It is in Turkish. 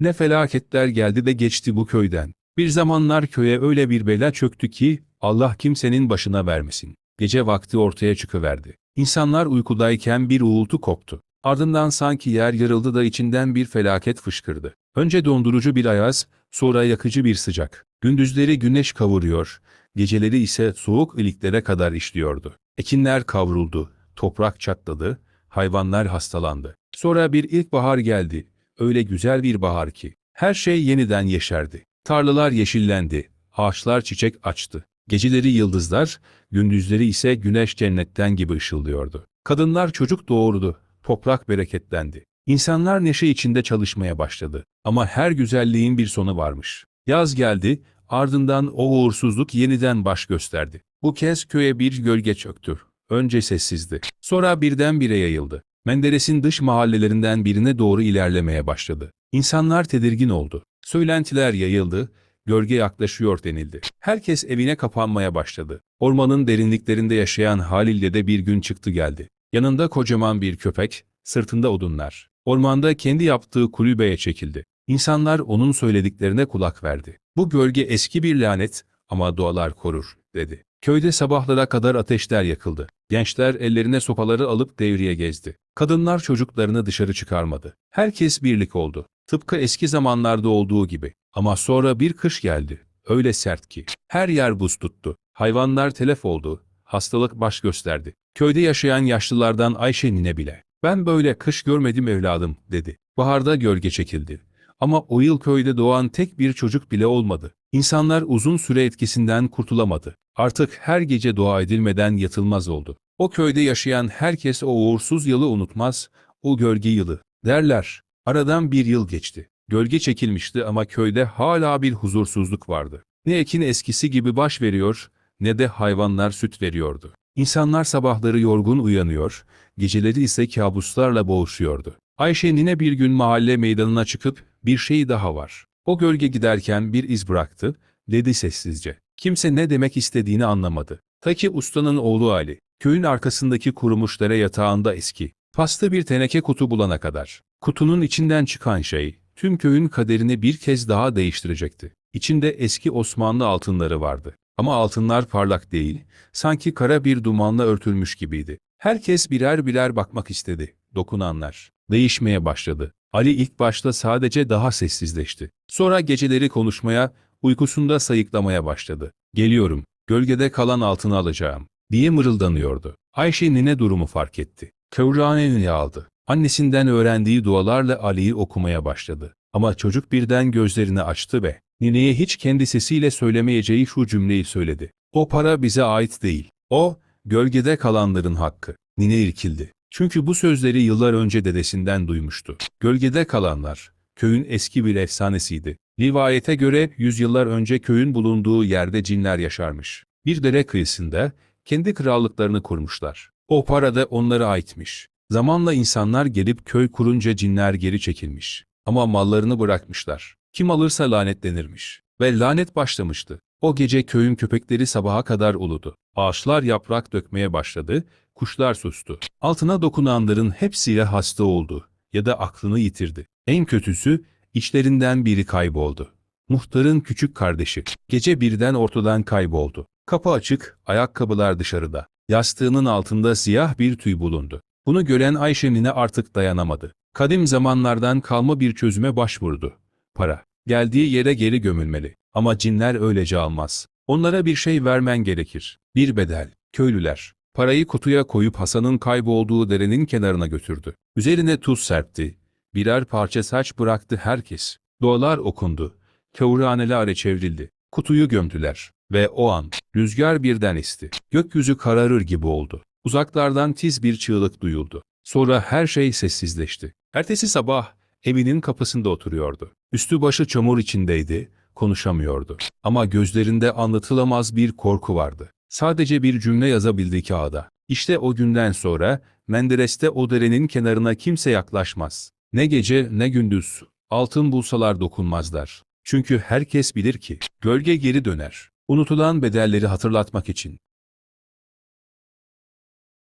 Ne felaketler geldi de geçti bu köyden. Bir zamanlar köye öyle bir bela çöktü ki Allah kimsenin başına vermesin. Gece vakti ortaya çıkıverdi. İnsanlar uykudayken bir uğultu koptu. Ardından sanki yer yarıldı da içinden bir felaket fışkırdı. Önce dondurucu bir ayaz, sonra yakıcı bir sıcak. Gündüzleri güneş kavuruyor, geceleri ise soğuk iliklere kadar işliyordu. Ekinler kavruldu, toprak çatladı, hayvanlar hastalandı. Sonra bir ilkbahar geldi. Öyle güzel bir bahar ki. Her şey yeniden yeşerdi. Tarlalar yeşillendi, ağaçlar çiçek açtı. Geceleri yıldızlar, gündüzleri ise güneş cennetten gibi ışıldıyordu. Kadınlar çocuk doğurdu, toprak bereketlendi. İnsanlar neşe içinde çalışmaya başladı. Ama her güzelliğin bir sonu varmış. Yaz geldi, ardından o uğursuzluk yeniden baş gösterdi. Bu kez köye bir gölge çöktü. Önce sessizdi. Sonra birdenbire yayıldı. Menderes'in dış mahallelerinden birine doğru ilerlemeye başladı. İnsanlar tedirgin oldu. Söylentiler yayıldı, gölge yaklaşıyor denildi. Herkes evine kapanmaya başladı. Ormanın derinliklerinde yaşayan Halil'le de bir gün çıktı geldi. Yanında kocaman bir köpek, sırtında odunlar. Ormanda kendi yaptığı kulübeye çekildi. İnsanlar onun söylediklerine kulak verdi. Bu gölge eski bir lanet ama dualar korur, dedi. Köyde sabahlara kadar ateşler yakıldı. Gençler ellerine sopaları alıp devriye gezdi. Kadınlar çocuklarını dışarı çıkarmadı. Herkes birlik oldu. Tıpkı eski zamanlarda olduğu gibi. Ama sonra bir kış geldi. Öyle sert ki. Her yer buz tuttu. Hayvanlar telef oldu. Hastalık baş gösterdi. Köyde yaşayan yaşlılardan Ayşe nine bile. Ben böyle kış görmedim evladım, dedi. Baharda gölge çekildi. Ama o yıl köyde doğan tek bir çocuk bile olmadı. İnsanlar uzun süre etkisinden kurtulamadı. Artık her gece dua edilmeden yatılmaz oldu. O köyde yaşayan herkes o uğursuz yılı unutmaz, o gölge yılı, derler. Aradan bir yıl geçti. Gölge çekilmişti ama köyde hala bir huzursuzluk vardı. Ne ekin eskisi gibi baş veriyor, ne de hayvanlar süt veriyordu. İnsanlar sabahları yorgun uyanıyor, geceleri ise kabuslarla boğuşuyordu. Ayşe nine bir gün mahalle meydanına çıkıp, bir şey daha var. O gölge giderken bir iz bıraktı, dedi sessizce. Kimse ne demek istediğini anlamadı. Ta ki ustanın oğlu Ali, köyün arkasındaki kurumuş dere yatağında eski, pasta bir teneke kutu bulana kadar. Kutunun içinden çıkan şey, tüm köyün kaderini bir kez daha değiştirecekti. İçinde eski Osmanlı altınları vardı. Ama altınlar parlak değil, sanki kara bir dumanla örtülmüş gibiydi. Herkes birer birer bakmak istedi. Dokunanlar. Değişmeye başladı. Ali ilk başta sadece daha sessizleşti. Sonra geceleri konuşmaya, uykusunda sayıklamaya başladı. Geliyorum, gölgede kalan altını alacağım, diye mırıldanıyordu. Ayşe nine durumu fark etti. Kıvrağını aldı. Annesinden öğrendiği dualarla Ali'yi okumaya başladı. Ama çocuk birden gözlerini açtı ve nineye hiç kendi sesiyle söylemeyeceği şu cümleyi söyledi. O para bize ait değil. O, gölgede kalanların hakkı. Nine irkildi. Çünkü bu sözleri yıllar önce dedesinden duymuştu. Gölgede kalanlar, köyün eski bir efsanesiydi. Rivayete göre yüzyıllar önce köyün bulunduğu yerde cinler yaşarmış. Bir dere kıyısında kendi krallıklarını kurmuşlar. O para da onlara aitmiş. Zamanla insanlar gelip köy kurunca cinler geri çekilmiş. Ama mallarını bırakmışlar. Kim alırsa lanetlenirmiş. Ve lanet başlamıştı. O gece köyün köpekleri sabaha kadar uludu. Ağaçlar yaprak dökmeye başladı, kuşlar sustu. Altına dokunanların hepsiyle hasta oldu ya da aklını yitirdi. En kötüsü, içlerinden biri kayboldu. Muhtarın küçük kardeşi. Gece birden ortadan kayboldu. Kapı açık, ayakkabılar dışarıda. Yastığının altında siyah bir tüy bulundu. Bunu gören Ayşe nine artık dayanamadı. Kadim zamanlardan kalma bir çözüme başvurdu. Para. Geldiği yere geri gömülmeli. Ama cinler öylece almaz. Onlara bir şey vermen gerekir. Bir bedel. Köylüler. Parayı kutuya koyup Hasan'ın kaybolduğu derenin kenarına götürdü. Üzerine tuz serpti. Birer parça saç bıraktı herkes. Dualar okundu. Kavurhanelere çevrildi. Kutuyu gömdüler. Ve o an rüzgar birden esti. Gökyüzü kararır gibi oldu. Uzaklardan tiz bir çığlık duyuldu. Sonra her şey sessizleşti. Ertesi sabah evinin kapısında oturuyordu. Üstü başı çamur içindeydi, konuşamıyordu. Ama gözlerinde anlatılamaz bir korku vardı. Sadece bir cümle yazabildi kağıda. İşte o günden sonra Menderes'te o derenin kenarına kimse yaklaşmaz. Ne gece ne gündüz. Altın bulsalar dokunmazlar. Çünkü herkes bilir ki gölge geri döner. Unutulan bedelleri hatırlatmak için.